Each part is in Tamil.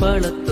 பழத்த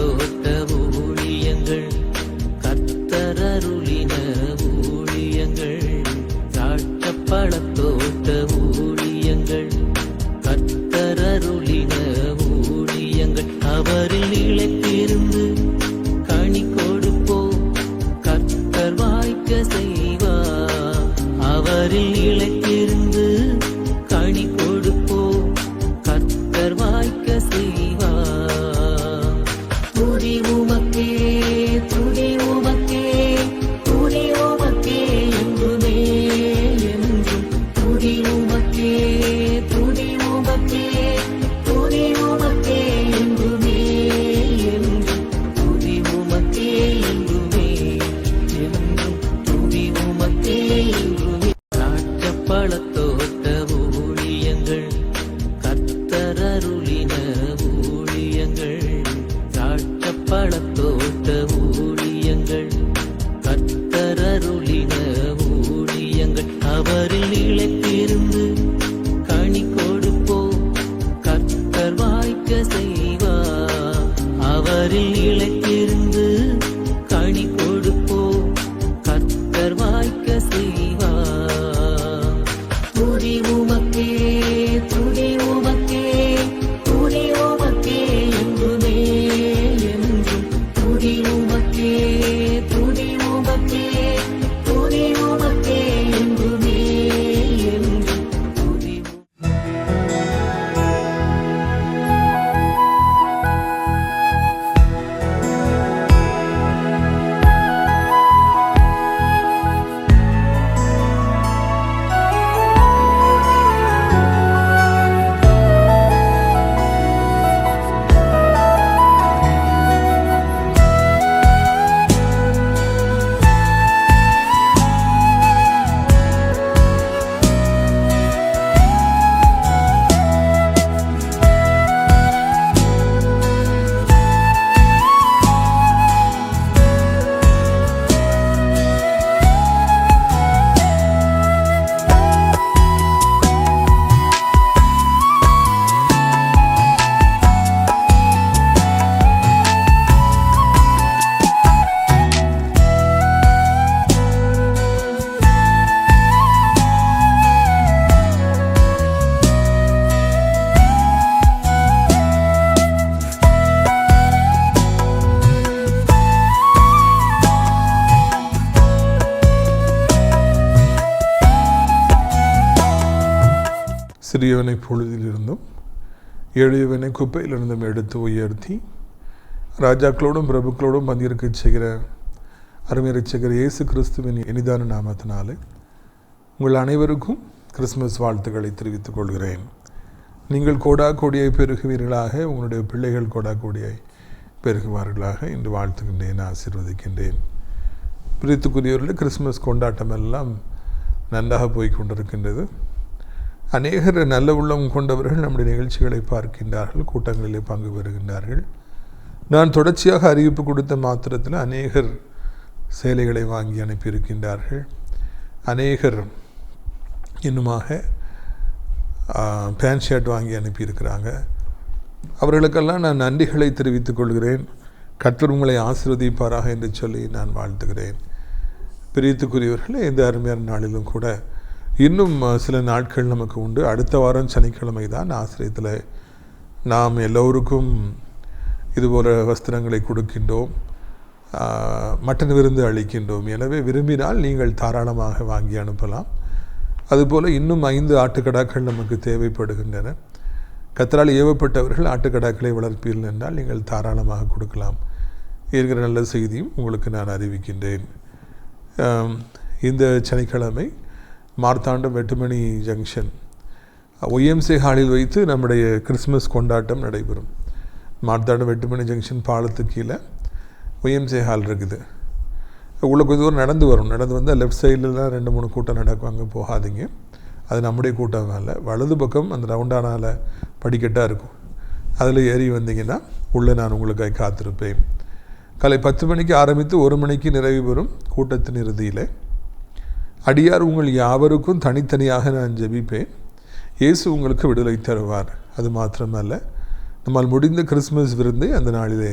சிறியவனை பொழுதிலிருந்தும் எளியவனை குப்பையிலிருந்தும் எடுத்து உயர்த்தி ராஜாக்களோடும் பிரபுக்களோடும் பந்திருக்க செய்கிற அருமை ரட்சகர் இயேசு கிறிஸ்துவின் இனிதான நாமத்தினாலே உங்கள் அனைவருக்கும் கிறிஸ்மஸ் வாழ்த்துக்களை தெரிவித்துக் கொள்கிறேன். நீங்கள் கோடா கோடியை பெருகுவீர்களாக உங்களுடைய பிள்ளைகள் கோடா கோடியை பெருகுவார்களாக என்று வாழ்த்துகின்றேன் ஆசீர்வதிக்கின்றேன். பிரித்துக்குரியவர்கள் கிறிஸ்மஸ் கொண்டாட்டம் எல்லாம் நன்றாக போய் கொண்டிருக்கின்றது. அநேகர் நல்ல உள்ளம் கொண்டவர்கள் நம்முடைய நிகழ்ச்சிகளை பார்க்கின்றார்கள் கூட்டங்களிலே பங்கு பெறுகின்றார்கள். நான் தொடர்ச்சியாக அறிவிப்பு கொடுத்த மாத்திரத்தில் அநேகர் சேலைகளை வாங்கி அனுப்பியிருக்கின்றார்கள். அநேகர் இன்னுமாக பேண்ட் ஷர்ட் வாங்கி அனுப்பியிருக்கிறாங்க. அவர்களுக்கெல்லாம் நான் நன்றிகளை தெரிவித்துக் கொள்கிறேன். கர்த்தர் உங்களை ஆசிர்வதிப்பாராக என்று சொல்லி நான் வாழ்த்துகிறேன். பிரியத்துக்குரியவர்களே இந்த அருமையான நாளிலும் கூட இன்னும் சில நாட்கள் நமக்கு உண்டு. அடுத்த வாரம் சனிக்கிழமை தான் ஆசிரியத்தில் நாம் எல்லோருக்கும் இதுபோல வஸ்திரங்களை கொடுக்கின்றோம். மட்டன் விருந்து அளிக்கின்றோம். எனவே விரும்பினால் நீங்கள் தாராளமாக வாங்கி அனுப்பலாம். அதுபோல் இன்னும் ஐந்து ஆட்டுக்கடாக்கள் நமக்கு தேவைப்படுகின்றன. கத்தரால் ஏவப்பட்டவர்கள் ஆட்டுக்கடாக்களை வளர்ப்பீர்கள் என்றால் நீங்கள் தாராளமாக கொடுக்கலாம். இருக்கிற நல்ல செய்தியும் உங்களுக்கு நான் அறிவிக்கின்றேன். இந்த சனிக்கிழமை மார்த்தாண்டம் வெட்டுமணி ஜங்ஷன் ஒய்எம்சி ஹாலில் வைத்து நம்முடைய கிறிஸ்மஸ் கொண்டாட்டம் நடைபெறும். மார்த்தாண்டம் வெட்டுமணி ஜங்ஷன் பாலத்துக்கு கீழே ஒய்எம்சி ஹால் இருக்குது. உள்ளே கொஞ்சம் தூரம் நடந்து வரும் நடந்து வந்தால் லெஃப்ட் சைட்லலாம் ரெண்டு மூணு கூட்டம் நடக்கும். அங்கே போகாதீங்க. அது நம்முடைய கூட்டம் அல்ல. வலது பக்கம் அந்த ரவுண்டானால் படிக்கட்டாக இருக்கும். அதில் ஏறி வந்தீங்கன்னா உள்ளே நான் உங்களுக்காக காத்திருப்பேன். காலை பத்து மணிக்கு ஆரம்பித்து ஒரு மணிக்கு நிறைவு பெறும் கூட்டத்தின் இறுதியில். அடியார் உங்கள் யாவருக்கும் தனித்தனியாக நான் ஜெபிப்பேன். இயேசு உங்களுக்கு விடுதலை தருவார். அது மாத்திரமல்ல நம்மால் முடிந்த கிறிஸ்மஸ் விருந்தை அந்த நாளிலே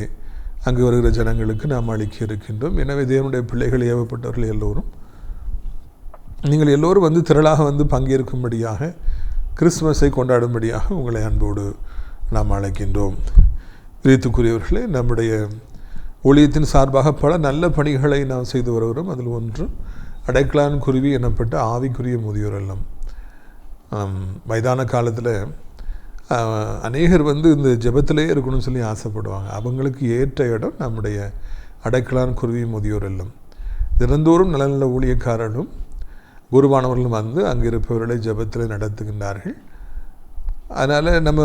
அங்கு வருகிற ஜனங்களுக்கு நாம் அளிக்க இருக்கின்றோம். எனவே தேவனுடைய பிள்ளைகள் ஏவப்பட்டவர்கள் எல்லோரும் நீங்கள் எல்லோரும் வந்து திரளாக வந்து பங்கேற்கும்படியாக கிறிஸ்துமஸை கொண்டாடும்படியாக உங்களை அன்போடு நாம் அழைக்கின்றோம். விரித்துக்குரியவர்களே நம்முடைய ஊழியத்தின் சார்பாக பல நல்ல பணிகளை நாம் செய்து வருகிறோம். அதில் ஒன்று அடைக்கலான் குருவி எனப்பட்ட ஆவிக்குரிய முதியோர் எல்லாம் வயதான காலத்தில் அநேகர் வந்து இந்த ஜபத்திலே இருக்கணும்னு சொல்லி ஆசைப்படுவாங்க. அவங்களுக்கு ஏற்ற இடம் நம்முடைய அடைக்கலான் குருவி முதியோர் எல்லாம் தினந்தோறும் நல்ல நல்ல குருவானவர்களும் வந்து அங்கே இருப்பவர்களை ஜெபத்தில் நடத்துகின்றார்கள். அதனால் நம்ம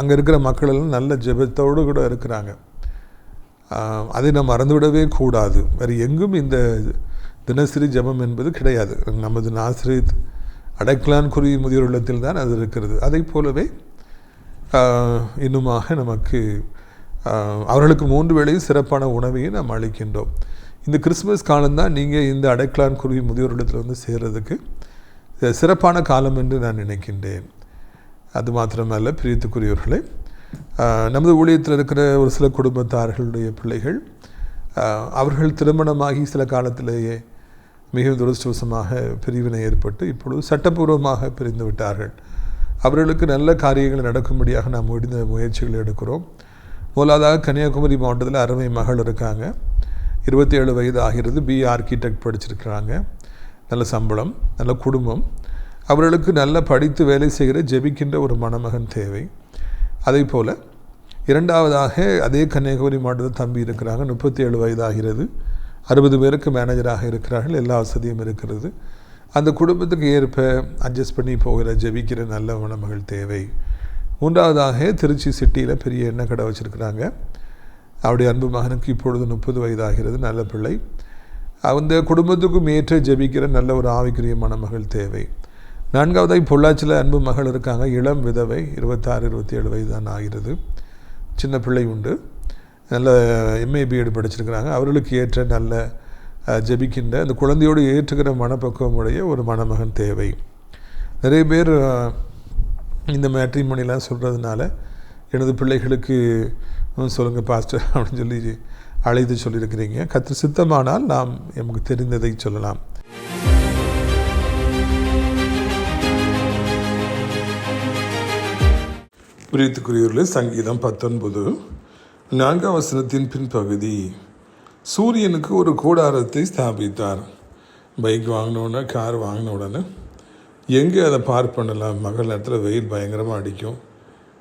அங்கே இருக்கிற மக்கள் எல்லாம் நல்ல ஜெபத்தோடு கூட இருக்கிறாங்க. அதை நாம் மறந்துவிடவே கூடாது. வேறு எங்கும் இந்த தினசரி ஜபம் என்பது கிடையாது. நமது நாசிரித் அடைக்கலான் குருவி முதியோர் இல்லத்தில் தான் அது இருக்கிறது. அதை போலவே இன்னுமாக நமக்கு அவர்களுக்கு மூன்று வேளையும் சிறப்பான உணவையும் நாம் அளிக்கின்றோம். இந்த கிறிஸ்மஸ் காலம்தான் நீங்கள் இந்த அடைக்கலான் குருவி முதியோர் இல்லத்தில் வந்து சேர்கிறதுக்கு சிறப்பான காலம் என்று நான் நினைக்கின்றேன். அது மாத்திரமல்ல பிரியத்துக்குரியவர்களே நமது ஊழியத்தில் இருக்கிற ஒரு சில குடும்பத்தார்களுடைய பிள்ளைகள் அவர்கள் திருமணமாகி சில காலத்திலேயே மிகவும் துரதிருஷ்டவசமாக பிரிவினை ஏற்பட்டு இப்பொழுது சட்டப்பூர்வமாக பிரிந்து விட்டார்கள். அவர்களுக்கு நல்ல காரியங்கள் நடக்கும்படியாக நாம் முடிந்த முயற்சிகள் எடுக்கிறோம். முதலாவதாக கன்னியாகுமரி மாவட்டத்தில் அருமை மகள் இருக்காங்க. இருபத்தி ஏழு வயது ஆகிறது. பி ஆர்கிடெக்ட் படிச்சிருக்கிறாங்க. நல்ல சம்பளம் நல்ல குடும்பம். அவர்களுக்கு நல்ல படித்து வேலை செய்கிற ஜெபிக்கின்ற ஒரு மணமகன் தேவை. அதே போல் இரண்டாவதாக அதே கன்னியாகுமரி மாவட்டத்தில் தம்பி இருக்கிறாங்க. முப்பத்தி ஏழு வயதாகிறது அறுபது பேருக்கு மேனேஜராக இருக்கிறார்கள் எல்லா வசதியும் இருக்கிறது. அந்த குடும்பத்துக்கு ஏற்ப அட்ஜஸ்ட் பண்ணி போகிற ஜெபிக்கிற நல்ல மணமகள் தேவை. மூன்றாவதாக திருச்சி சிட்டியில் பெரிய எண்ணெய் கடை வச்சுருக்கிறாங்க. அவருடைய அன்பு மகனுக்கு இப்பொழுது முப்பது வயதாகிறது நல்ல பிள்ளை. அந்த குடும்பத்துக்கும் ஏற்ற ஜெபிக்கிற நல்ல ஒரு ஆவிக்குரிய மணமகள் தேவை. நான்காவதாக பொள்ளாச்சியில் அன்பு மகள் இருக்காங்க இளம் விதவை இருபத்தாறு இருபத்தி ஏழு வயது தான் ஆகிறது. சின்ன பிள்ளை உண்டு. நல்ல எம்ஏ பிஎட் படிச்சிருக்கிறாங்க. அவர்களுக்கு ஏற்ற நல்ல ஜபிக்கின்ற ஜெபிக்கின்ற அந்த குழந்தையோடு ஏற்றுக்கிற மனப்பக்குவமுடைய ஒரு மணமகன் தேவை. நிறைய பேர் இந்த மேட்ரிமணிலாம் சொல்கிறதுனால எனது பிள்ளைகளுக்கு சொல்லுங்கள் பாஸ்டர் அப்படின்னு சொல்லி அழைத்து சொல்லியிருக்கிறீங்க. கற்று சித்தமானால் நாம் நமக்கு தெரிந்ததை சொல்லலாம். பிரியத்துக்குரியவர்களே சங்கீதம் பத்தொன்பது. நான்காம் வசனத்தின் பின்பகுதி சூரியனுக்கு ஒரு கூடாரத்தை ஸ்தாபித்தார். பைக் வாங்கினோடனே கார் வாங்கின உடனே எங்கே அதை பார்க் பண்ணலாம்? மகள் நேரத்தில் வெயில் பயங்கரமாக அடிக்கும்.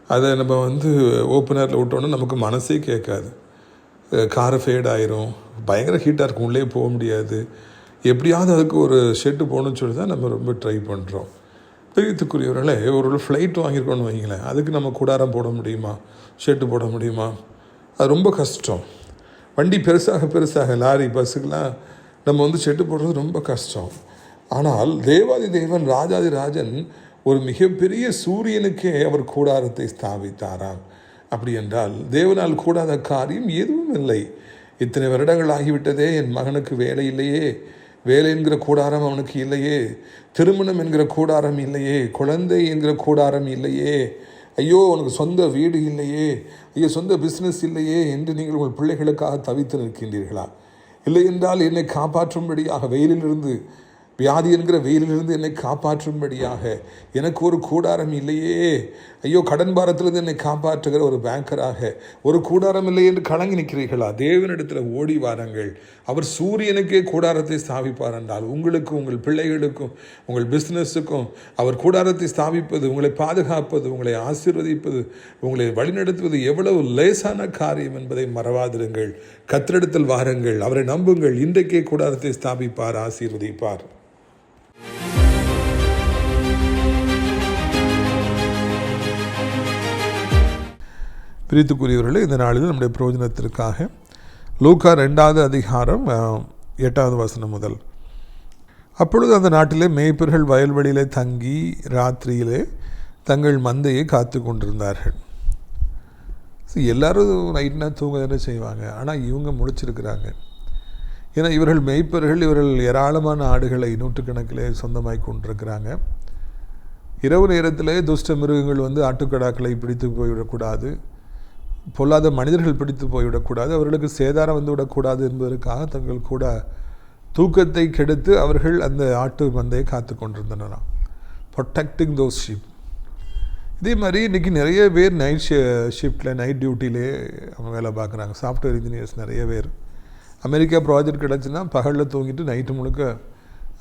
அதை நம்ம வந்து ஓப்பனரில் விட்டோன்னா நமக்கு மனசே கேட்காது. கார் ஃபேட் ஆயிரும். பயங்கர ஹீட்டாக இருக்கும். உள்ளே போக முடியாது. எப்படியாவது அதுக்கு ஒரு ஷெட்டு போகணும்னு சொல்லி தான் நம்ம ரொம்ப ட்ரை பண்ணுறோம் பிரியத்துக்குரியவர்களே ஒரு ஃப்ளைட் வாங்கியிருக்கோன்னு வைங்களேன் அதுக்கு நம்ம கூடாரம் போட முடியுமா? ஷெட்டு போட முடியுமா? அது ரொம்ப கஷ்டம். வண்டி பெருசாக பெருசாக லாரி பஸ்ஸுக்கெலாம் நம்ம வந்து செட்டு போடுறது ரொம்ப கஷ்டம். ஆனால் தேவாதி தேவன் ராஜாதி ராஜன் ஒரு மிகப்பெரிய சூரியனுக்கே அவர் கூடாரத்தை ஸ்தாபித்தாராம். அப்படி என்றால் தேவனால் கூடாத காரியம் எதுவும் இல்லை. இத்தனை வருடங்கள் ஆகிவிட்டதே என் மகனுக்கு வேலை இல்லையே. வேலை என்கிற கூடாரம் அவனுக்கு இல்லையே. திருமணம் என்கிற கூடாரம் இல்லையே. குழந்தை என்கிற கூடாரம் இல்லையே. ஐயோ உனக்கு சொந்த வீடு இல்லையே. ஐயோ சொந்த பிஸ்னஸ் இல்லையே என்று நீங்கள் உங்கள் பிள்ளைகளுக்காக தவித்து நிற்கின்றீர்களா? இல்லை என்றால் என்னை காப்பாற்றும்படியாக வெயிலிலிருந்து வியாதி என்கிற வெயிலிலிருந்து என்னை காப்பாற்றும்படியாக எனக்கு ஒரு கூடாரம் இல்லையே. ஐயோ கடன் பாரத்திலிருந்து என்னை காப்பாற்றுகிற ஒரு பேங்கராக ஒரு கூடாரம் இல்லை என்று கலங்கி நிற்கிறீர்களா? தேவனிடத்தில் ஓடி வாருங்கள். அவர் சூரியனுக்கே கூடாரத்தை ஸ்தாபிப்பார் என்றால் உங்களுக்கும் உங்கள் பிள்ளைகளுக்கும் உங்கள் பிஸ்னஸுக்கும் அவர் கூடாரத்தை ஸ்தாபிப்பது உங்களை பாதுகாப்பது உங்களை ஆசீர்வதிப்பது உங்களை வழிநடத்துவது எவ்வளவு லேசான காரியம் என்பதை மறவாதிருங்கள். கத்திரிடத்தில் வாருங்கள். அவரை நம்புங்கள். இன்றைக்கே கூடாரத்தை ஸ்தாபிப்பார் ஆசீர்வதிப்பார். பிரித்துக்குரியவர்களே இந்த நாளில் நம்முடைய பிரயோஜனத்திற்காக லூக்கா ரெண்டாவது அதிகாரம் எட்டாவது வசனம் முதல். அப்பொழுது அந்த நாட்டிலே மேய்ப்பர்கள் வயல்வெளியிலே தங்கி ராத்திரியிலே தங்கள் மந்தையை காத்து கொண்டிருந்தார்கள். ஸோ எல்லோரும் நைட்னா தூங்க தானே செய்வாங்க. ஆனால் இவங்க முழிச்சிருக்கிறாங்க. ஏன்னா இவர்கள் மேய்ப்பர்கள் இவர்கள் ஏராளமான ஆடுகளை நூற்றுக்கணக்கிலே சொந்தமாய் கொண்டிருக்கிறாங்க. இரவு நேரத்திலே துஷ்ட மிருகங்கள் வந்து ஆட்டுக்கடாக்களை பிடித்து போய்விடக்கூடாது. பொல்லாத மனிதர்கள் பிடித்து போய்விடக்கூடாது அவர்களுக்கு சேதாரம் வந்து விடக்கூடாது என்பதற்காக தங்கள் கூட தூக்கத்தை கெடுத்து அவர்கள் அந்த ஆட்டு மந்தையை காத்து கொண்டிருந்தனராம். ப்ரொடெக்டிங் தோஸ் ஷிப் இதே மாதிரி இன்றைக்கி நிறைய பேர் நைட் ஷி ஷிஃப்ட்டில் நைட் டியூட்டிலே அவங்க வேலை பார்க்குறாங்க. சாஃப்ட்வேர் இன்ஜினியர்ஸ் நிறைய பேர். அமெரிக்கா ப்ராஜெக்ட் கிடச்சுன்னா பகலில் தூங்கிட்டு நைட்டு முழுக்க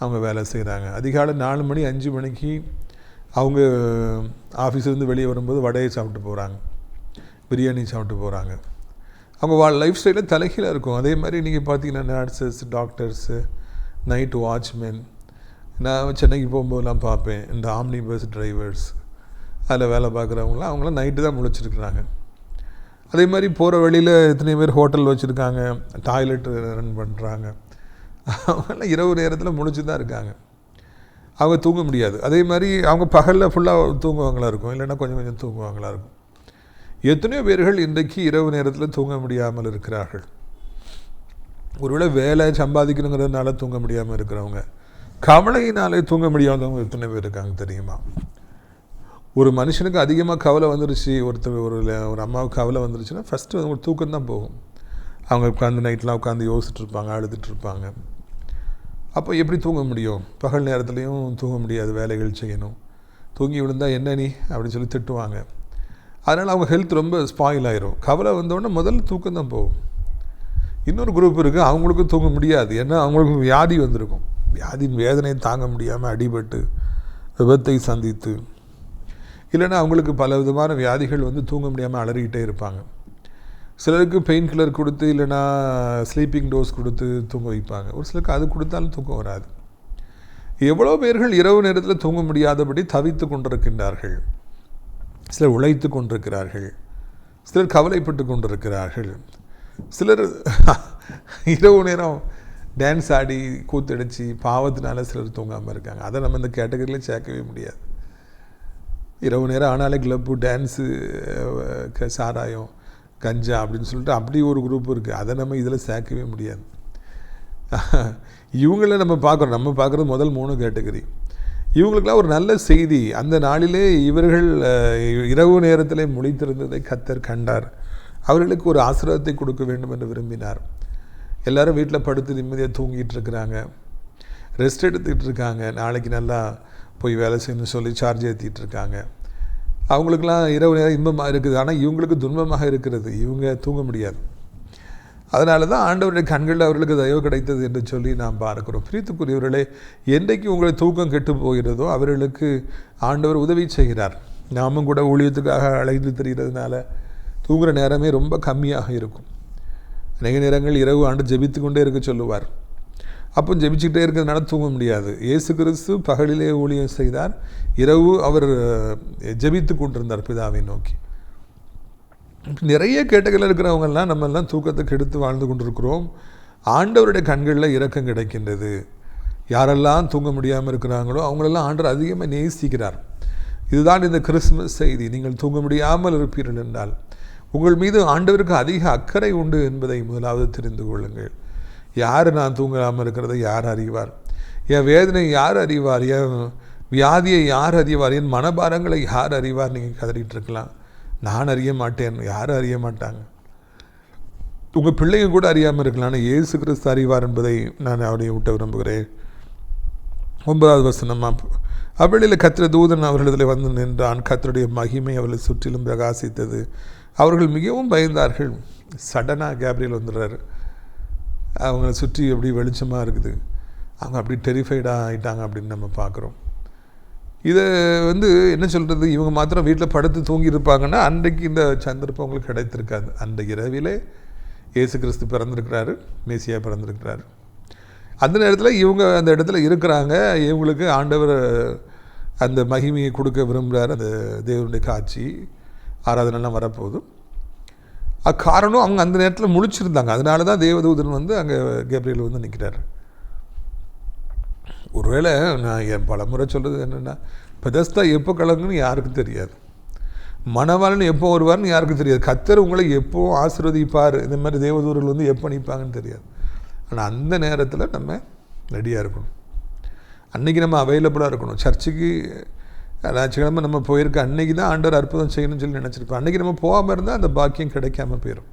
அவங்க வேலை செய்கிறாங்க அதிகாலை நாலு மணி அஞ்சு மணிக்கு அவங்க ஆஃபீஸ்லேருந்து வெளியே வரும்போது வடையை சாப்பிட்டு போகிறாங்க பிரியாணி சாப்பிட்டு போகிறாங்க அவங்க வா லைஃப் ஸ்டைலில் தலைகீழாக இருக்கும். அதே மாதிரி நீங்கள் பார்த்தீங்கன்னா நர்சஸ் டாக்டர்ஸு நைட் வாட்ச்மேன் நான் சென்னைக்கு போகும்போதெல்லாம் பார்ப்பேன். இந்த ஆம்னி பஸ் டிரைவர்ஸ் அதில் வேலை பார்க்குறவங்களாம் அவங்களாம் நைட்டு தான் முழிச்சிருக்கிறாங்க. அதே மாதிரி போகிற வழியில் எத்தனை பேர் ஹோட்டல் வச்சுருக்காங்க டாய்லெட் ரன் பண்ணுறாங்க அவங்களாம் இரவு நேரத்தில் முழிச்சு தான் இருக்காங்க. அவங்க தூங்க முடியாது. அதே மாதிரி அவங்க பகலில் ஃபுல்லாக தூங்குவாங்களா இருக்கும். இல்லைன்னா கொஞ்சம் கொஞ்சம் தூங்குவாங்களா இருக்கும். எத்தனையோ பேர்கள் இன்றைக்கு இரவு நேரத்தில் தூங்க முடியாமல் இருக்கிறார்கள். ஒருவேளை வேலை சம்பாதிக்கணுங்கிறதுனால தூங்க முடியாமல் இருக்கிறவங்க கவலையினாலே தூங்க முடியாதவங்க எத்தனை பேர் இருக்காங்க தெரியுமா? ஒரு மனுஷனுக்கு அதிகமாக கவலை வந்துருச்சு ஒருத்தர் ஒரு ஒரு அம்மாவுக்கு கவலை வந்துருச்சுன்னா ஃபஸ்ட்டு அவங்க தூக்கம் தான் போகும். அவங்க உட்காந்து நைட்லாம் உட்காந்து யோசிச்சுட்டு இருப்பாங்க அழுதுட்டு இருப்பாங்க. அப்போ எப்படி தூங்க முடியும்? பகல் நேரத்துலையும் தூங்க முடியாது வேலைகள் செய்யணும். தூங்கி விழுந்தால் என்ன நீ? அப்படின்னு சொல்லி திட்டுவாங்க. அதனால் அவங்க ஹெல்த் ரொம்ப ஸ்பாயில் ஆயிரும். கவலை வந்தோடனே முதல்ல தூக்கம் தான் போகும். இன்னொரு குரூப் இருக்குது அவங்களுக்கும் தூங்க முடியாது. ஏன்னா அவங்களுக்கு வியாதி வந்திருக்கும். வியாதியின் வேதனையை தாங்க முடியாமல் அடிபட்டு விபத்தை சந்தித்து. இல்லைன்னா அவங்களுக்கு பல விதமான வியாதிகள் வந்து தூங்க முடியாமல் அலறிக்கிட்டே இருப்பாங்க. சிலருக்கு பெயின் கில்லர் கொடுத்து இல்லைன்னா ஸ்லீப்பிங் டோஸ் கொடுத்து தூங்க வைப்பாங்க. ஒரு சிலருக்கு அது கொடுத்தாலும் தூக்கம் வராது. எவ்வளோ பேர்கள் இரவு நேரத்தில் தூங்க முடியாதபடி தவித்து கொண்டிருக்கின்றார்கள். சிலர் உழைத்து கொண்டிருக்கிறார்கள் சிலர் கவலைப்பட்டு கொண்டிருக்கிறார்கள். சிலர் இரவு நேரம் டான்ஸ் ஆடி கூத்தடிச்சு பாவத்தினால சிலர் தூங்காமல் இருக்காங்க. அதை நம்ம இந்த கேட்டகரியில் சேர்க்கவே முடியாது. இரவு நேரம் ஆனாலே கிளப்பு டான்ஸு சாராயம் கஞ்சா அப்படின்னு சொல்லிட்டு அப்படி ஒரு குரூப் இருக்குது அதை நம்ம இதில் சேர்க்கவே முடியாது. இவங்கள நம்ம பார்க்குறோம் நம்ம பார்க்குறது முதல் மூணு கேட்டகரி இவங்களுக்கெல்லாம் ஒரு நல்ல செய்தி. அந்த நாளிலே இவர்கள் இரவு நேரத்திலே முழித்திருந்ததை கத்தர் கண்டார். அவர்களுக்கு ஒரு ஆசிரதத்தை கொடுக்க வேண்டும் என்று விரும்பினார். எல்லாரும் வீட்டில் படுத்து நிம்மதியாக தூங்கிட்டு இருக்கிறாங்க. ரெஸ்ட் எடுத்துக்கிட்டு இருக்காங்க. நாளைக்கு நல்லா போய் வேலை செய்யணும்னு சொல்லி சார்ஜ் ஏற்றிட்டு இருக்காங்க. அவங்களுக்கெல்லாம் இரவு நேரம் இன்பமாக இருக்குது. ஆனால் இவங்களுக்கு துன்பமாக இருக்கிறது. இவங்க தூங்க முடியாது. அதனால தான் ஆண்டவருடைய கண்களில் அவர்களுக்கு தயவு கிடைத்தது என்று சொல்லி நாம் பார்க்கிறோம். பிரித்துக்குரியவர்களே என்றைக்கு உங்களை தூக்கம் கெட்டு போகிறதோ அவர்களுக்கு ஆண்டவர் உதவி செய்கிறார். நாமும் கூட ஊழியத்துக்காக அழைத்து தெரிகிறதுனால தூங்குகிற நேரமே ரொம்ப கம்மியாக இருக்கும். அநேக நேரங்கள் இரவு ஆண்டு ஜெபித்து கொண்டே இருக்க சொல்லுவார். அப்போ ஜெபிச்சுக்கிட்டே இருக்கிறதுனால தூங்க முடியாது. இயேசு கிறிஸ்து பகலிலே ஊழியம் செய்தார். இரவு அவர் ஜெபித்து கொண்டிருந்தார் பிதாவை நோக்கி. நிறைய கேட்டகளில் இருக்கிறவங்கெல்லாம் நம்ம எல்லாம் தூக்கத்தை கெடுத்து வாழ்ந்து கொண்டிருக்கிறோம். ஆண்டவருடைய கண்களில் இரக்கம் கிடைக்கின்றது. யாரெல்லாம் தூங்க முடியாமல் இருக்கிறாங்களோ அவங்களெல்லாம் ஆண்டவர் அதிகமாக நேசிக்கிறார். இதுதான் இந்த கிறிஸ்துமஸ் செய்தி. நீங்கள் தூங்க முடியாமல் இருப்பீர்கள் என்றால் உங்கள் மீது ஆண்டவருக்கு அதிக அக்கறை உண்டு என்பதை முதலாவது தெரிந்து கொள்ளுங்கள். யார் நான் தூங்காமல் இருக்கிறதை யார் அறிவார்? என் வேதனை யார் அறிவார்? என் வியாதியை யார் அறிவார்? என் மனபாரங்களை யார் அறிவார்? நீங்கள் கதறிட்டு இருக்கலாம். நான் அறிய மாட்டேன் யாரும் அறிய மாட்டாங்க. உங்கள் பிள்ளைங்க கூட அறியாமல் இருக்கலாம். ஆனால் இயேசு கிறிஸ்து அறிவார் என்பதை நான் அவரை விட்ட விரும்புகிறேன். ஒன்பதாவது வசனமாக அவ்வளியில் கத்திர தூதன் அவர்களிடத்தில் வந்து நின்றான். கத்தருடைய மகிமை அவர்களை சுற்றிலும் பிரகாசித்தது. அவர்கள் மிகவும் பயந்தார்கள். சடனாக கேப்ரியல் வந்துடுறாரு. அவங்கள சுற்றி எப்படி வெளிச்சமாக இருக்குது? அவங்க அப்படி டெரிஃபைடாக ஆகிட்டாங்க அப்படின்னு நம்ம பார்க்குறோம். இதை வந்து என்ன சொல்கிறது இவங்க மாத்திரம் வீட்டில் படுத்து தூங்கியிருப்பாங்கன்னா அன்றைக்கு இந்த சந்தர்ப்பம் அவங்களுக்கு கிடைத்திருக்காது. அந்த இரவிலே இயேசு கிறிஸ்து பிறந்திருக்கிறாரு மேசியா பிறந்திருக்கிறாரு. அந்த நேரத்தில் இவங்க அந்த இடத்துல இருக்கிறாங்க. இவங்களுக்கு ஆண்டவர் அந்த மகிமையை கொடுக்க விரும்புகிறார் அந்த தேவனுடைய காட்சி ஆராதனைலாம் வரப்போதும் அக்காரணம் அவங்க அந்த நேரத்தில் முழிச்சிருந்தாங்க. அதனால தான் தேவதூதன் வந்து அங்கே கேப்ரியல் வந்து நிற்கிறார் ஒருவேளை நான் என் பலமுறை சொல்கிறது என்னென்னா பெதஸ்தா எப்போ கலங்குன்னு யாருக்கும் தெரியாது. மணவாளன் எப்போ வருவார்னு யாருக்கும் தெரியாது. கத்தர் உங்களை எப்போ ஆசிர்வதிப்பார்? இந்த மாதிரி தேவதூர்கள் வந்து எப்போ நிற்பாங்கன்னு தெரியாது. ஆனால் அந்த நேரத்தில் நம்ம ரெடியாக இருக்கணும். அன்றைக்கி நம்ம அவைலபிளாக இருக்கணும். சர்ச்சுக்கு ஞாயிற்றுக்கிழமை நம்ம போயிருக்க அன்றைக்கி தான் ஆண்டவர் அற்புதம் செய்யணும்னு சொல்லி நினச்சிருப்போம் அன்னைக்கு நம்ம போகாமல் இருந்தால் அந்த பாக்கியம் கிடைக்காம போயிடும்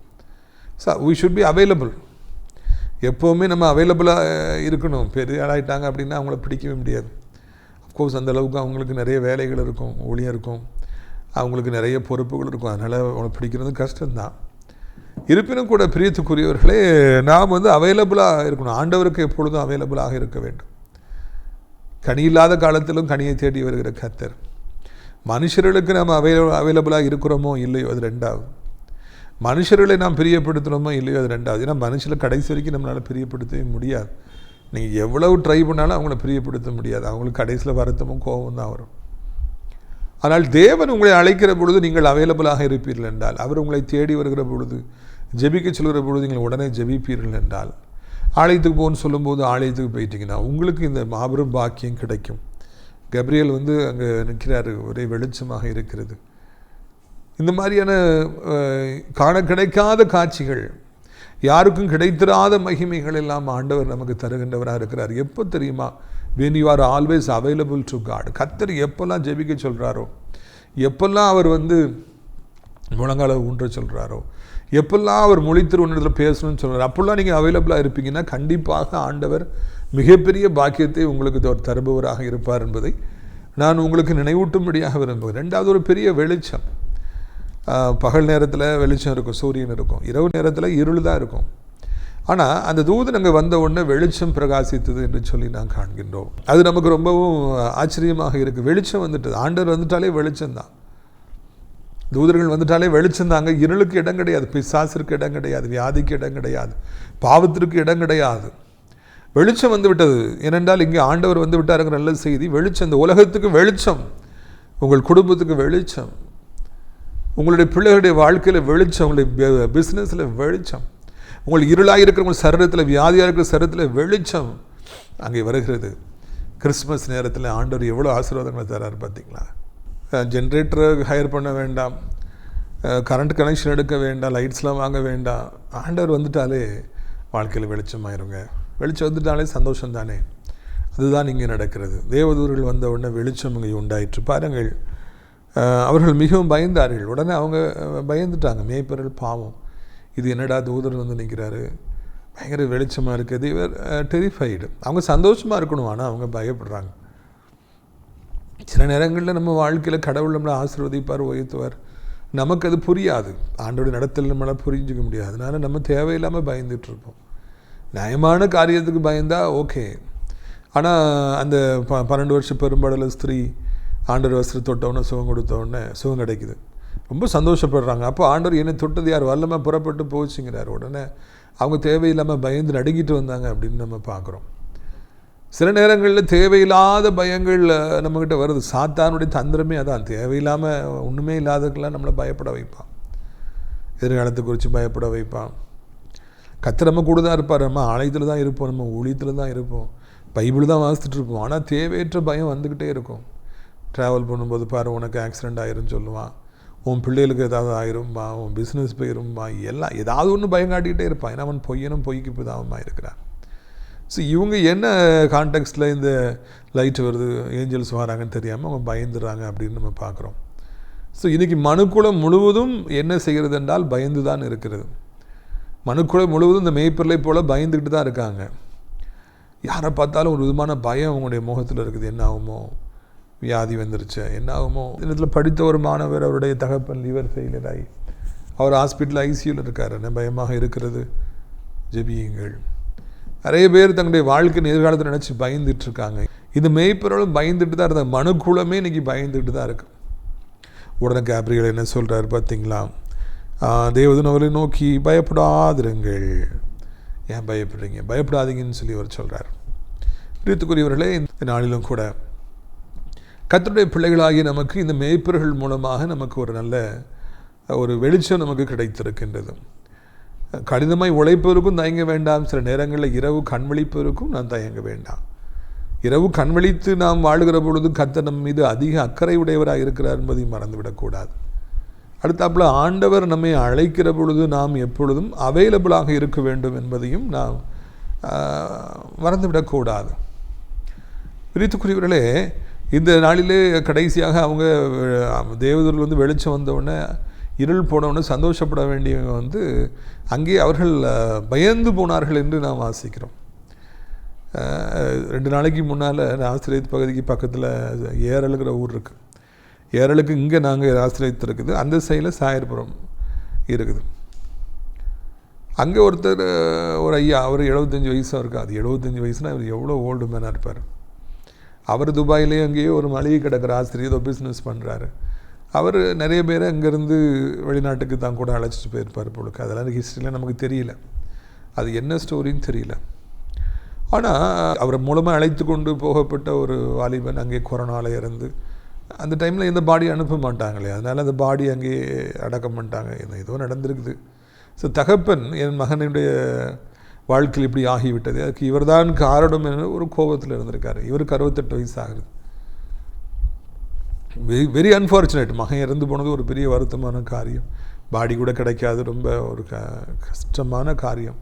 so we should be available எப்போவுமே நம்ம அவைலபிளாக இருக்கணும். பெரிய ஆளாகிட்டாங்க அப்படின்னா அவங்கள பிடிக்கவே முடியாது. அஃப்கோர்ஸ் அந்த அளவுக்கு அவங்களுக்கு நிறைய வேலைகள் இருக்கும் ஊழியம் இருக்கும். அவங்களுக்கு நிறைய பொறுப்புகள் இருக்கும். அதனால் அவங்கள பிடிக்கிறது கஷ்டம்தான். இருப்பினும் கூட பிரியத்துக்குரியவர்களே நாம் வந்து அவைலபிளாக இருக்கணும். ஆண்டவருக்கு எப்பொழுதும் அவைலபிளாக இருக்க வேண்டும். கனி இல்லாத காலத்திலும் கனியை தேடி வருகிற கத்தர் மனுஷர்களுக்கு நம்ம அவைல அவைலபிளாக இருக்கிறோமோ இல்லையோ அது ரெண்டாவது. மனுஷர்களை நாம் பிரியப்படுத்துகிறோமோ இல்லையோ அது ரெண்டாவது. ஏன்னா மனுஷனை கடைசி வரைக்கும் நம்மளால் பிரியப்படுத்தவே முடியாது. நீங்கள் எவ்வளவு ட்ரை பண்ணாலும் அவங்கள பிரியப்படுத்த முடியாது. அவங்களுக்கு கடைசியில் வருத்தமும் கோபம் தான் வரும். ஆனால் தேவன் உங்களை அழைக்கிற பொழுது நீங்கள் அவைலபிளாக இருப்பீர்கள் என்றால் அவர் உங்களை தேடி வருகிற பொழுது ஜெபிக்க சொல்கிற பொழுது நீங்கள் உடனே ஜெபிப்பீர்கள் என்றால் ஆலயத்துக்கு போகணும்னு சொல்லும்போது ஆலயத்துக்கு போயிட்டீங்கன்னா உங்களுக்கு இந்த மாபெரும் பாக்கியம் கிடைக்கும். கப்ரியல் வந்து அங்கே நிற்கிறாரு. ஒரே வெளிச்சமாக இருக்கிறது. இந்த மாதிரியான காண கிடைக்காத காட்சிகள் யாருக்கும் கிடைத்திராத மகிமைகள் எல்லாம் ஆண்டவர் நமக்கு தருகின்றவராக இருக்கிறார். எப்போ தெரியுமா? When you are always available to God கத்தர் எப்போல்லாம் ஜெபிக்க சொல்கிறாரோ எப்பெல்லாம் அவர் வந்து முழங்கால ஊன்ற சொல்கிறாரோ எப்பெல்லாம் அவர் மொழித்திரு திருவண்ணத்தில் பேசணும்னு சொல்கிறார் அப்போல்லாம் நீங்கள் அவைலபிளாக இருப்பீங்கன்னா கண்டிப்பாக ஆண்டவர் மிகப்பெரிய பாக்கியத்தை உங்களுக்கு அவர் தருபவராக இருப்பார் என்பதை நான் உங்களுக்கு நினைவூட்டும்படியாக விரும்புகிறேன். ரெண்டாவது ஒரு பெரிய வெளிச்சம். பகல் நேரத்தில் வெளிச்சம் இருக்கும் சூரியன் இருக்கும். இரவு நேரத்தில் இருள் தான் இருக்கும். ஆனால் அந்த தூதன் அங்கே வந்த உடனே வெளிச்சம் பிரகாசித்தது என்று சொல்லி நான் காண்கின்றோம். அது நமக்கு ரொம்பவும் ஆச்சரியமாக இருக்குது வெளிச்சம் வந்துட்டது. ஆண்டவர் வந்துட்டாலே வெளிச்சம்தான் தூதர்கள் வந்துட்டாலே வெளிச்சந்தாங்க இருளுக்கு இடம் கிடையாது. பிசாசிற்கு இடம் கிடையாது. வியாதிக்கு இடம் கிடையாது. பாவத்திற்கு இடம் கிடையாது. வெளிச்சம் வந்து விட்டது. ஏனென்றால் இங்கே ஆண்டவர் வந்து விட்டாருங்கிற நல்ல செய்தி வெளிச்சம். இந்த உலகத்துக்கு வெளிச்சம். உங்கள் குடும்பத்துக்கு வெளிச்சம். உங்களுடைய பிள்ளைகளுடைய வாழ்க்கையில் வெளிச்சம் உங்களுடைய பிஸ்னஸில் வெளிச்சம். உங்கள் இருளாக இருக்கிற உங்கள் சரீரத்தில் வியாதியாக இருக்கிற சரீரத்தில் வெளிச்சம் அங்கே வருகிறது. கிறிஸ்மஸ் நேரத்தில் ஆண்டவர் எவ்வளோ ஆசீர்வாதங்களை தராரு பார்த்தீங்களா ஜென்ரேட்டரை ஹையர் பண்ண வேண்டாம். கரண்ட் கனெக்ஷன் எடுக்க வேண்டாம். லைட்ஸ்லாம் வாங்க வேண்டாம். ஆண்டவர் வந்துட்டாலே வாழ்க்கையில் வெளிச்சமாயிருங்க. வெளிச்சம் வந்துட்டாலே சந்தோஷம் தானே. அதுதான் இங்கே நடக்கிறது. தேவதூர்கள் வந்த உடனே வெளிச்சம் இங்கே உண்டாயிற்று. பாருங்கள் அவர்கள் மிகவும் பயந்தார்கள். உடனே அவங்க பயந்துட்டாங்க. மேய்ப்பர்கள் பாவம். இது என்னடா தூதர் வந்து நிற்கிறாரு பயங்கர வெளிச்சமாக இருக்குது இவர் டெரிஃபைடு அவங்க சந்தோஷமாக இருக்கணும். ஆனால் அவங்க பயப்படுறாங்க. சில நேரங்களில் நம்ம வாழ்க்கையில் கடவுள் நம்மளை ஆசீர்வதிப்பார் உயர்த்துவார். நமக்கு அது புரியாது. ஆண்டோட நடத்தல் நம்மளால் புரிஞ்சுக்க முடியாது. அதனால் நம்ம தேவையில்லாமல் பயந்துட்டுருப்போம் நியாயமான காரியத்துக்கு பயந்தா ஓகே ஆனால் அந்த ப பன்னெண்டு வருஷம் பெரும்பாடல ஸ்திரீ ஆண்டவர் வஸ்திரம் தொட்டவுடனே சுகம் கொடுத்தவுடனே சுகம் கிடைக்குது. ரொம்ப சந்தோஷப்படுறாங்க. அப்போ ஆண்டவர் என்னை தொட்டது யார்? வல்லமாக புறப்பட்டு போச்சுங்கிறார். உடனே அவங்க தேவையில்லாமல் பயந்து நடுங்கிட்டு வந்தாங்க அப்படின்னு நம்ம பார்க்குறோம். சில நேரங்களில் தேவையில்லாத பயங்கள் நம்மக்கிட்ட வருது. சாத்தானுடைய தந்திரமே அதான். தேவையில்லாமல் ஒன்றுமே இல்லாததுக்கெல்லாம் நம்மளை பயப்பட வைப்பான். எதிர்காலத்தை குறித்து பயப்பட வைப்பான். கத்து நம்ம கூட தான் இருப்பார். நம்ம ஆலயத்தில் தான் இருப்போம். நம்ம ஊழியத்தில் தான் இருப்போம். பைபிள் தான் வாசித்துட்டு இருப்போம். ஆனால் தேவையற்ற பயம் வந்துக்கிட்டே இருக்கும். ட்ராவல் பண்ணும்போது பாரு உனக்கு ஆக்சிடெண்ட் ஆயிரும்னு சொல்லுவான். உன் பிள்ளைகளுக்கு ஏதாவது ஆயிரும்பா உன் பிஸ்னஸ் போயிரும்பா எல்லாம் ஏதாவது ஒன்று பயம் காட்டிக்கிட்டே இருப்பான். ஏன்னா அவன் பொய்யனும் பொய்க்கு பிதாவமாக இருக்கிறான். ஸோ இவங்க என்ன கான்டெக்ஸ்டில் இந்த லைட் வருது ஏஞ்சல்ஸ் வராங்கன்னு தெரியாமல் அவங்க பயந்துடுறாங்க அப்படின்னு நம்ம பார்க்குறோம். ஸோ இன்றைக்கி மனுக்குலம் முழுவதும் என்ன செய்கிறது என்றால் பயந்து தான் இருக்கிறது. மனுக்குலம் முழுவதும் இந்த மெய்ப்பிள்ளை போல் பயந்துக்கிட்டு தான் இருக்காங்க. யாரை பார்த்தாலும் ஒரு விதமான பயம் அவங்களுடைய முகத்தில் இருக்குது. என்ன ஆகுமோ? வியாதி வந்துருச்சு. என்ன ஆகுமோ? இதில் படித்த ஒரு மாணவர் அவருடைய தகப்பன் லிவர் ஃபெயிலியர் ஆகி அவர் ஹாஸ்பிட்டல் ஐசியூவில் இருக்கார். என்ன பயமாக இருக்கிறது? ஜெபியுங்கள். நிறைய பேர் தங்களுடைய வாழ்க்கை எதிர்காலத்தை நினச்சி பயந்துட்டு இருக்காங்க. இந்த மேய்ப்பொருளும் பயந்துட்டு தான் இருந்த மனுக்குளமே இன்னைக்கு பயந்துட்டு தான் இருக்கு. உடனே கேப்ரியல் என்ன சொல்கிறார் பார்த்தீங்களா ஆஹ் அவரை நோக்கி பயப்படாதிருங்கள். ஏன் பயப்படுறீங்க? பயப்படாதீங்கன்னு சொல்லி அவர் சொல்கிறார் பிரித்துக்குரியவர்களே இந்த நாளிலும் கூட கத்தருடைய பிள்ளைகளாகி நமக்கு இந்த மேய்ப்பர்கள் மூலமாக நமக்கு ஒரு நல்ல ஒரு வெளிச்சம் நமக்கு கிடைத்திருக்கின்றது. கடினமாய் உழைப்பதற்கும் தயங்க வேண்டாம். சில நேரங்களில் இரவு கண்விழிப்பதற்கும் நான் தயங்க வேண்டாம். இரவு கண்விழித்து நாம் வாழுகிற பொழுது கர்த்தர் நம் மீது அதிக அக்கறை உடையவராக இருக்கிறார் என்பதையும் மறந்துவிடக்கூடாது அடுத்தாப்புல ஆண்டவர் நம்மை அழைக்கிற பொழுது நாம் எப்பொழுதும் அவைலபிளாக இருக்க வேண்டும் என்பதையும் நாம் மறந்துவிடக்கூடாது பிரித்துக்குரியவர்களே இந்த நாளிலே கடைசியாக அவங்க அஹ், தேவதூரில் வந்து வெளிச்சம் வந்தவுடனே இருள் போனவுடனே சந்தோஷப்பட வேண்டியவங்க வந்து அங்கே அவர்கள் பயந்து போனார்கள் என்று நாம் வாசிக்கிறோம். ரெண்டு நாளைக்கு முன்னால் ஆசிரியர் பகுதிக்கு பக்கத்தில் ஏரலுங்கிற ஊர் இருக்குது ஏரலுக்கு இங்கே நாங்கள் ஆசிரியத்து இருக்குது. அந்த சைடில் சாயர்புரம் இருக்குது. அங்கே ஒருத்தர் ஒரு ஐயா அவர் எழுபத்தஞ்சி வயசாக இருக்காது எழுபத்தஞ்சி வயசுனால் அவர் எவ்வளோ ஓல்டு மேனாக இருப்பார். அவர் துபாயிலேயே அங்கேயே ஒரு மளிகை கிடக்கிற ஆசிரியர் ஏதோ பிஸ்னஸ் பண்ணுறாரு அவர் நிறைய பேரை அங்கேருந்து வெளிநாட்டுக்கு தான் கூட அழைச்சிட்டு போயிருப்பார் பொழுது அதெல்லாம் ஹிஸ்ட்ரியில் நமக்கு தெரியல. அது என்ன ஸ்டோரின்னு தெரியல. ஆனால் அவரை மூலமாக அழைத்து கொண்டு போகப்பட்ட ஒரு வாலிபன் அங்கே கொரோனாவில் இருந்து அந்த டைமில் எந்த பாடி அனுப்ப மாட்டாங்களே. அதனால் அந்த பாடி அங்கேயே அடக்கம் பண்ணிட்டாங்க. ஏதோ நடந்திருக்குது. ஸோ தகப்பன் என் மகனுடைய வாழ்க்கையில் இப்படி ஆகிவிட்டது. அதுக்கு இவர்தான் காரணம் என ஒரு கோபத்தில் இருந்திருக்காரு. இவருக்கு அறுபத்தெட்டு வயசு ஆகுது வெரி வெரி அன்ஃபார்ச்சுனேட் மகன் இறந்து போனது ஒரு பெரிய வருத்தமான காரியம். பாடி கூட கிடைக்காது. ரொம்ப ஒரு க கஷ்டமான காரியம்.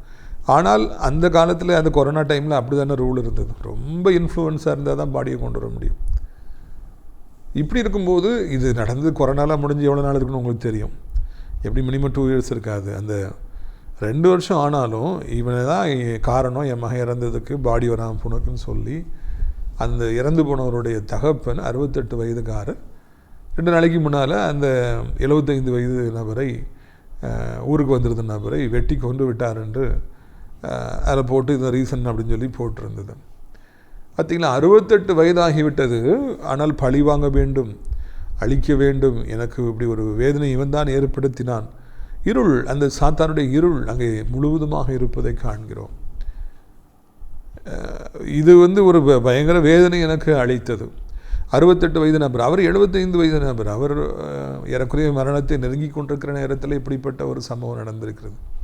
ஆனால் அந்த காலத்தில் அந்த கொரோனா டைமில் அப்படி தானே ரூல் இருந்தது. ரொம்ப இன்ஃப்ளூயன்ஸாக இருந்தால் தான் பாடியை கொண்டு வர முடியும். இப்படி இருக்கும்போது இது நடந்து கொரோனாலாம் முடிஞ்சு எவ்வளோ நாள் இருக்குன்னு உங்களுக்கு தெரியும். எப்படி மினிமம் டூ இயர்ஸ் இருக்காது. அந்த ரெண்டு வருஷம் ஆனாலும் இவனை தான் காரணம் என் மகன் இறந்ததுக்கு பாடி வராமல் போனதுக்குன்னு சொல்லி அந்த இறந்து போனவருடைய தகப்பன் அறுபத்தெட்டு வயதுக்காரர் ரெண்டு நாளைக்கு முன்னால் அந்த எழுபத்தைந்து வயது நபரை ஊருக்கு வந்திருந்த நபரை வெட்டி கொண்டு விட்டார் என்று அதில் போட்டு இந்த ரீசன் அப்படின்னு சொல்லி போட்டிருந்தது. பார்த்திங்களா அறுபத்தெட்டு வயதாகிவிட்டது ஆனால் பழி வாங்க வேண்டும் அழிக்க வேண்டும் எனக்கு இப்படி ஒரு வேதனை இவன் தான் ஏற்படுத்தினான். இருள் அந்த சாத்தானுடைய இருள் அங்கே முழுவதுமாக இருப்பதை காண்கிறோம். அஹ் இது வந்து ஒரு பயங்கர வேதனை எனக்கு அளித்தது. அறுபத்தெட்டு வயது நபர் அவர் எழுபத்தைந்து வயது நபர் அவர் எனக்குரிய ஏறக்குறைய மரணத்தை நெருங்கி கொண்டிருக்கிற நேரத்தில் இப்படிப்பட்ட ஒரு சம்பவம் நடந்திருக்கிறது.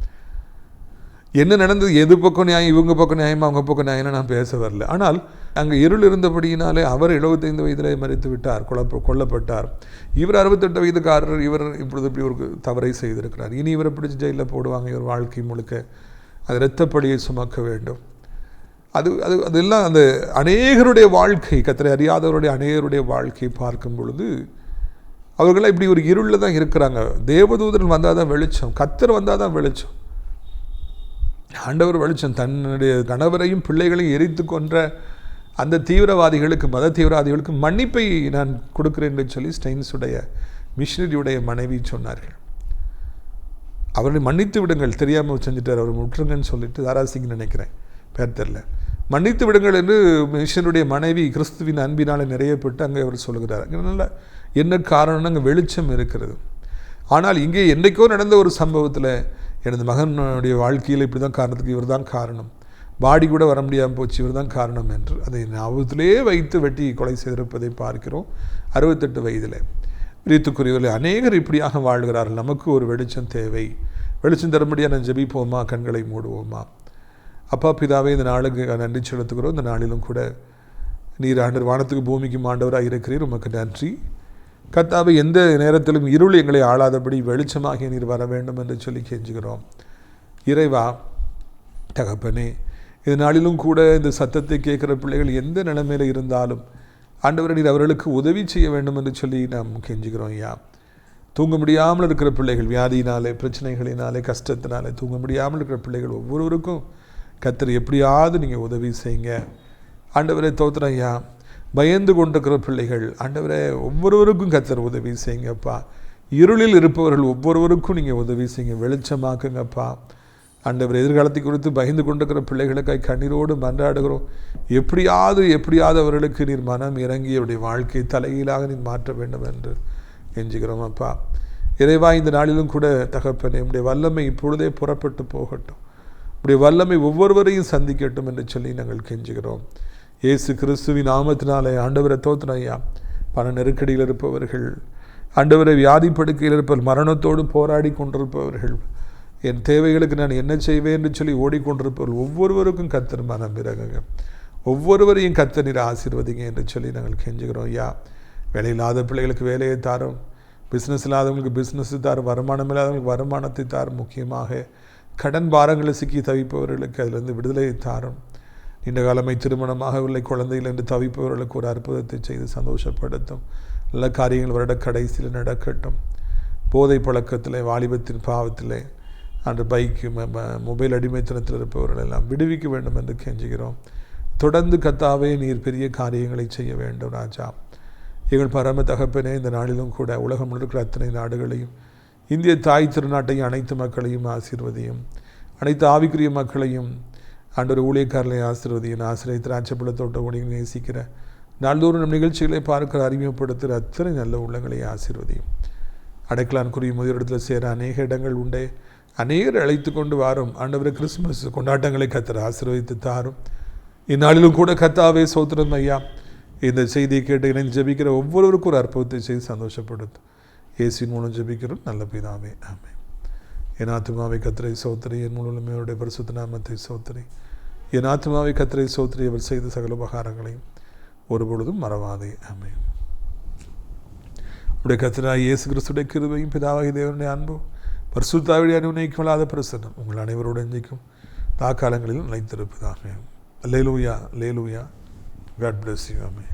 என்ன நடந்தது? எது பக்கம் நியாயம்? இவங்க பக்கம் நியாயமா? அவங்க பக்கம் நியாயம்னு நான் பேச வரல. ஆனால் அங்கே இருள் இருந்தபடியினாலே அவர் எழுபத்தைந்து வயதிலே மறித்து விட்டார் கொல்லப்ப கொல்லப்பட்டார். இவர் அறுபத்தெட்டு வயதுக்காரர் இவர் இப்பொழுது இப்படி ஒரு தவறை செய்திருக்கிறார். இனி இவரை பிடிச்சி ஜெயிலில் போடுவாங்க இவர் வாழ்க்கை முழுக்க. அது இரத்தப்படியை சுமக்க வேண்டும். அது அது அதெல்லாம் அந்த அநேகருடைய வாழ்க்கை கத்தரை அறியாதவருடைய அநேகருடைய வாழ்க்கை பார்க்கும் பொழுது அவர்களாம் இப்படி ஒரு இருளில் தான் இருக்கிறாங்க. தேவதூதர்கள் வந்தால் தான் வெளிச்சம் கத்தர் வந்தால் தான் வெளிச்சம். ஆண்டவர் வெளிச்சம் தன்னுடைய கணவரையும் பிள்ளைகளையும் எரித்து கொன்ற அந்த தீவிரவாதிகளுக்கு மத தீவிரவாதிகளுக்கு மன்னிப்பை நான் கொடுக்குறேன் என்று சொல்லி ஸ்டெயின்ஸுடைய மிஷினரியுடைய மனைவி சொன்னார்கள். அவரை மன்னித்து விடுங்கள். தெரியாமல் செஞ்சுட்டார். அவர் விட்டுருங்கன்னு சொல்லிட்டு தாராசிங் நினைக்கிறேன். பேர் தெரில மன்னித்து விடுங்கள் என்று மிஷனுடைய மனைவி கிறிஸ்துவின் அன்பினால் நிறையப்பட்டு அங்கே அவர் சொல்லுகிறார் அதனால் என்ன காரணம்னு அங்கே வெளிச்சம் இருக்கிறது. ஆனால் இங்கே என்றைக்கோ நடந்த ஒரு சம்பவத்தில் எனது மகனுடைய வாழ்க்கையில் இப்படி தான் காரணத்துக்கு இவர் தான் காரணம். பாடி கூட வர முடியாமல் போச்சு. இவர் தான் காரணம் என்று. அதை ஞாபகத்திலே வைத்து வெட்டி கொலை செய்திருப்பதை பார்க்கிறோம். அறுபத்தெட்டு வயதில். பிரித்துக்குரியவர்கள் அநேகர் இப்படியாக வாழ்கிறார்கள். நமக்கு ஒரு வெளிச்சம் தேவை. வெளிச்சம் தரும்படியாக நான் ஜெபிப்போமா? கண்களை மூடுவோமா? அப்பா பிதாவே இந்த நாளுக்கு நன்றி செலுத்துகிறோம். இந்த நாளிலும் கூட நீர் ஆண்டர் வானத்துக்கு பூமிக்கு ஆண்டவராக இருக்கிறீர். உமக்கு நன்றி. கத்தாவை எந்த நேரத்திலும் இருள் எங்களை ஆளாதபடி வெளிச்சமாக நீர் வர வேண்டும் என்று சொல்லி கெஞ்சுகிறோம். இறைவா தகப்பனே இதனாலும் நாளிலும் கூட இந்த சத்தத்தை கேட்குற பிள்ளைகள் எந்த நிலைமையில் இருந்தாலும் ஆண்டவரை நீர் அவர்களுக்கு உதவி செய்ய வேண்டும் என்று சொல்லி நாம் கெஞ்சுகிறோம் ஐயா. தூங்க முடியாமல் இருக்கிற பிள்ளைகள் வியாதியினாலே பிரச்சனைகளினாலே கஷ்டத்தினாலே தூங்க முடியாமல் இருக்கிற பிள்ளைகள் ஒவ்வொருவருக்கும் கத்தர் எப்படியாவது நீங்கள் உதவி செய்யுங்க. ஆண்டவரே தோத்திரம் ஐயா. பயந்து கொண்டிருக்கிற பிள்ளைகள் ஆண்டவரை ஒவ்வொருவருக்கும் கத்தர் உதவி செய்யுங்கப்பா. இருளில் இருப்பவர்கள் ஒவ்வொருவருக்கும் நீங்கள் உதவி செய்யுங்க வெளிச்சமாக்குங்கப்பா. ஆண்டவர் எதிர்காலத்தை குறித்து பகிர்ந்து கொண்டிருக்கிற பிள்ளைகளுக்காய் கண்ணீரோடு மன்றாடுகிறோம். எப்படியாவது எப்படியாவது அவர்களுக்கு நீர் மனம் இறங்கி அவருடைய வாழ்க்கை தலைகீழாக நீர் மாற்ற வேண்டும் என்று எஞ்சுகிறோம் அப்பா. இறைவா இந்த நாளிலும் கூட தகப்பனே உடைய வல்லமை இப்பொழுதே புறப்பட்டு போகட்டும். உடைய வல்லமை ஒவ்வொருவரையும் சந்திக்கட்டும் என்று சொல்லி நாங்கள் கெஞ்சுகிறோம். இயேசு கிறிஸ்துவின் நாமத்தினாலே ஆண்டவரை தோத்தினையா பண நெருக்கடியில் இருப்பவர்கள் ஆண்டவரை வியாதி படுக்கையில் இருப்பவர் மரணத்தோடு போராடி கொண்டிருப்பவர்கள் என் தேவைகளுக்கு நான் என்ன செய்வேன் என்று சொல்லி ஓடிக்கொண்டிருப்பவர்கள் ஒவ்வொருவருக்கும் கத்தர் மனம் ஒவ்வொருவரையும் கத்த ஆசீர்வதிங்க என்று சொல்லி நாங்கள் கெஞ்சுகிறோம். ஐயா வேலை இல்லாத பிள்ளைகளுக்கு வேலையை தாரும். பிஸ்னஸ் இல்லாதவங்களுக்கு பிஸ்னஸ் தாரும். வருமானம் இல்லாதவங்களுக்கு வருமானத்தை தாரும். முக்கியமாக கடன் பாரங்களை சிக்கி தவிப்பவர்களுக்கு அதிலிருந்து விடுதலையை தாரும். இந்த காலமை திருமணமாகவில்லை குழந்தைகள் என்று தவிப்பவர்களுக்கு ஒரு அற்புதத்தை செய்து சந்தோஷப்படுத்தும். நல்ல காரியங்கள் வருட கடைசியில் நடக்கட்டும். போதை பழக்கத்தில் வாலிபத்தின் பாவத்திலே அந்த பைக்கு ம- மொபைல் அடிமைத்தனத்தில் இருப்பவர்கள் எல்லாம் விடுவிக்க வேண்டும் என்று கெஞ்சுகிறோம். தொடர்ந்து கத்தாவே நீர் பெரிய காரியங்களை செய்ய வேண்டும் ராஜா. எங்கள் பரம தகப்பனே இந்த நாளிலும் கூட உலகம் இருக்கிற அத்தனை நாடுகளையும் இந்திய தாய் திருநாட்டையும் அனைத்து மக்களையும் ஆசீர்வதியும் அனைத்து ஆவிக்குரிய மக்களையும் அன்றொரு ஊழியக்காரர்களை ஆசீர்வதியும் ஆசிரியை திராட்சைப்பழத்தோட்ட ஊழியர்கள் நேசிக்கிற நாள்தோறும் நம் நிகழ்ச்சிகளை பார்க்கிற அறிமுகப்படுத்துகிற அத்தனை நல்ல உள்ளங்களை ஆசீர்வதியும். அடைக்கலான் குறி முதலிடத்தில் சேர அநேக இடங்கள் உண்டே. அநேகர் அழைத்து கொண்டு வாரும். ஆண்டவரை கிறிஸ்துமஸ் கொண்டாட்டங்களை கத்தர் ஆசீர்வதித்து தாரும். இந்நாளிலும் கூட கத்தாவே சோத்திரம் ஐயா. இந்த செய்தியை கேட்டு இணைந்து ஜபிக்கிற ஒவ்வொருவருக்கும் ஒரு அற்புதத்தை செய்து சந்தோஷப்படுத்தும் இயேசுவின் மூலம் ஜபிக்கிறோம். நல்ல பிதாவே ஆமே என் ஆத்மாவை கத்திரை சோத்திரி. என் மூலம் அவருடைய பரிசுத்த நாமத்தை சோத்திரி. என் ஆத்மாவை கத்திரை சோத்திரி. அவர் செய்த சகல உபகாரங்களையும் ஒருபொழுதும் மறவாதே ஆமென். உடைய கத்திரா இயேசு கிறிஸ்துடைய கிருபையும் பிதாவாகி தேவனுடைய அன்பும் பரிசுத்தாவிடைய அனுநயிக்கலாத பிரசனம் உங்கள் அனைவருடன் நிற்கும் தாக்காலங்களிலும் நிலைத்திருப்பதாக. லேலூயா லேலூயா காட் பிளஸ் யூ அமே